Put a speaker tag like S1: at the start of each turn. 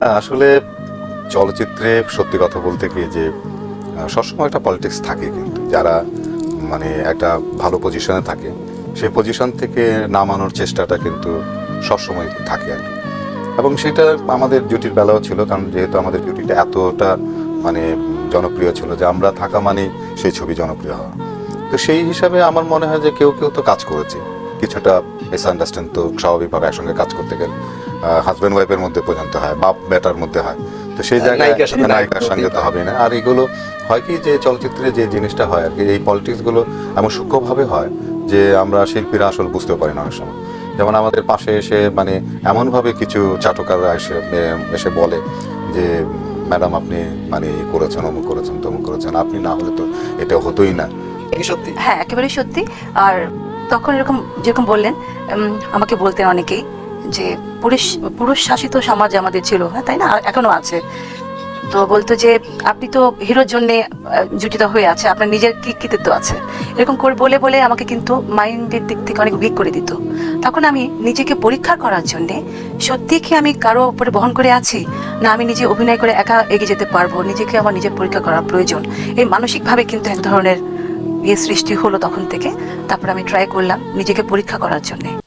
S1: আসলে চলচ্চিত্রে সত্যি কথা বলতে কি যে সবসময় একটা পলিটিক্স থাকে কিন্তু। যারা মানে একটা ভালো পজিশনে থাকে সেই পজিশন থেকে নামানোর চেষ্টাটা কিন্তু সবসময় থাকে আর কি। এবং সেটা আমাদের জুটির বেলাও ছিল, কারণ যেহেতু আমাদের জুটিটা এতটা মানে জনপ্রিয় ছিল যে, আমরা থাকা মানেই সেই ছবি জনপ্রিয় হওয়া। তো সেই হিসাবে আমার মনে হয় যে, কেউ কেউ তো কাজ করেছে। কিছুটা মিসআন্ডারস্ট্যান্ড তো স্বাভাবিকভাবে একসঙ্গে কাজ করতে গেলে। হাজব্যান্ড ওয়াইফের মধ্যে পর্যন্ত হয় বাপ বেটার মধ্যে হয়। তো সেই জায়গায়
S2: নায়িকার
S1: সঙ্গে তো হবে না। আর এগুলো হয় কি যে চলচ্চিত্রে যে জিনিসটা হয় আর কি এই পলিটিক্সগুলো এমন সূক্ষ্মভাবে হয় যে আমরা শিল্পীরা আসলে বুঝতে পারি না অনেক সময়। যেমন আমাদের পাশে এসে মানে এমনভাবে কিছু চাটকাররা এসে এসে বলে যে ম্যাডাম আপনি মানে করেছেন অমুক করেছেন তমুক করেছেন আপনি না হলে তো এটা হতোই না।
S2: কি সত্যি।
S3: হ্যাঁ একেবারেই সত্যি। আর তখন এরকম যেরকম বললেন আমাকে বলতেন অনেকেই যে পুরুষ পুরুষ শাসিত সমাজ আমাদের ছিল হ্যাঁ তাই না? এখনও আছে। তো বলতো যে, আপনি তো হিরোর জন্যে জুটিত হয়ে আছে, আপনার নিজের কি কৃতিত্ব আছে? এরকম করে বলে বলে আমাকে কিন্তু মাইন্ডের দিক থেকে অনেক উইক করে দিত। তখন আমি নিজেকে পরীক্ষা করার জন্যে সত্যি কি আমি কারও উপরে বহন করে আছি? না, আমি নিজে অভিনয় করে একা এগিয়ে যেতে পারব? নিজেকে আমার নিজের পরীক্ষা করা প্রয়োজন। এই মানসিকভাবে কিন্তু এক ধরনের ইয়ে সৃষ্টি হলো তখন থেকে। তারপর আমি ট্রাই করলাম নিজেকে পরীক্ষা করার জন্য।